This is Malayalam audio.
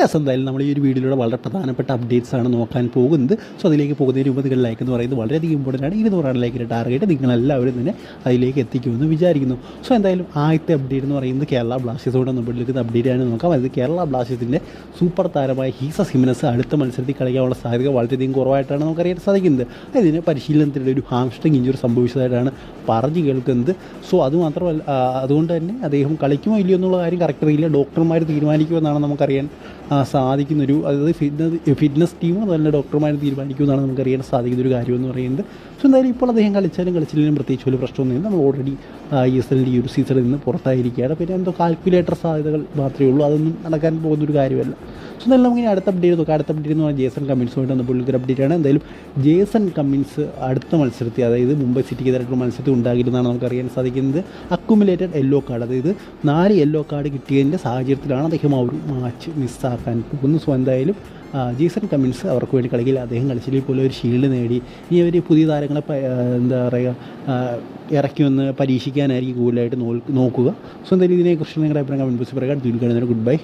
യെസ് എന്തായാലും നമ്മൾ ഈ ഒരു വീഡിയോയിലൂടെ വളരെ പ്രധാനപ്പെട്ട അപ്ഡേറ്റ്സ് ആണ് നോക്കാൻ പോകുന്നത്. സോ അതിലേക്ക് പോകുന്നതിന് മുമ്പ് നിങ്ങൾ ലൈക്ക് എന്ന് പറയുന്നത് വളരെയധികം ഇമ്പോർട്ടന്റ് ആണ്. ഇരുന്നൂറാണ് ലൈക്കിന്റെ ടാർഗറ്റ് നിങ്ങളെല്ലാവരും തന്നെ അതിലേക്ക് എത്തിക്കുമെന്ന് വിചാരിക്കുന്നു. സോ എന്തായാലും ആദ്യത്തെ അപ്ഡേറ്റ് എന്ന് പറയുന്നത് കേരള ബ്ലാസ്റ്റേഴ്സോടെ നമ്മളിലേക്ക് അപ്ഡേറ്റ് ആണ്. നോക്കാം. അതായത് കേരള ബ്ലാസ്റ്റേഴ്സിന്റെ സൂപ്പർ താരമായ ഹീസ സിമിനസ് അടുത്ത മത്സരത്തിൽ കളിക്കാനുള്ള സാധ്യത വളരെയധികം കുറവായിട്ടാണ് നമുക്കറിയാൻ സാധിക്കുന്നത്. അതിന് പരിശീലനത്തിനിടെ ഒരു ഹാംസ്ട്രിങ് ഇഞ്ചുറി സംഭവിച്ചതായിട്ടാണ് പറഞ്ഞു കേൾക്കുന്നത്. സോ അതുമാത്രമല്ല അതുകൊണ്ട് തന്നെ അദ്ദേഹം കളിക്കുമോ ഇല്ലയോ എന്നുള്ള കാര്യം കറക്റ്റ് അറിയില്ല. ഡോക്ടർമാർ തീരുമാനിക്കുമെന്നാണ് നമുക്കറിയാൻ സാധിക്കുന്നൊരു അതായത് ഫിറ്റ്നസ് ഫിറ്റ്നസ് ടീമും തന്നെ ഡോക്ടർമാർ തീരുമാനിക്കുമെന്നാണ് നമുക്കറിയാൻ സാധിക്കുന്ന ഒരു കാര്യം എന്ന് പറയുന്നത്. സോ എന്തായാലും ഇപ്പോൾ അദ്ദേഹം കളിച്ചാലും കളിച്ചില്ലെങ്കിലും പ്രത്യേകിച്ച് ഒരു പ്രശ്നമൊന്നുമില്ല നമ്മൾ ഓൾറെഡി ഐ എസ് എല്ലിന്റെ ഈ ഒരു സീസണിൽ നിന്ന് പുറത്തായിരിക്കുകയാണ്. പിന്നെ എന്തോ കാൽക്കുലേറ്റർ സാധ്യതകൾ മാത്രമേ ഉള്ളൂ. അതൊന്നും നടക്കാൻ പോകുന്നൊരു കാര്യമല്ല. സോ എന്തായാലും നമുക്ക് ഇനി അടുത്ത അപ്ഡേറ്റ് നോക്കാം അടുത്ത അപ്ഡേറ്റ് എന്ന് പറഞ്ഞാൽ ജേസൺ കമ്മിൻസുമായിട്ട് വന്ന ഒരു അപ്ഡേറ്റ് ആണ്. എന്തായാലും ജേസൺ കമ്മിൻസ് അടുത്ത മത്സരത്തിൽ അതായത് മുംബൈ സിറ്റിക്ക് എതിരായിട്ടുള്ള മത്സരത്തിൽ ഉണ്ടാകില്ലെന്നാണ് നമുക്ക് അറിയാൻ സാധിക്കുന്നത്. അക്കുമുലേറ്റഡ് യെല്ലോ കാർഡ് അതായത് നാല് യെല്ലോ കാർഡ് കിട്ടിയതിന്റെ സാഹചര്യത്തിലാണ് അദ്ദേഹം ആ ഒരു മാച്ച് മിസ്സാക്കാൻ പോകുന്നു സോ എന്തായാലും ജീസൺ കമ്മിൻസ് അവർക്ക് വേണ്ടി കളിക്കില്ല. അദ്ദേഹം കളിച്ചില്ലെങ്കിൽ പോലും ഒരു ഷീൽഡ് നേടി. ഇനി അവർ പുതിയ താരങ്ങളെ എന്താ പറയുക ഇറക്കി വന്ന് പരീക്ഷിക്കാനായിരിക്കും കൂടുതലായിട്ട് നോക്കുക. സോ എന്തായാലും ഇതിനെക്കുറിച്ച് നിങ്ങളുടെ അഭിപ്രായം കമന്റ് ബോക്സിൽ പറയുക. Good bye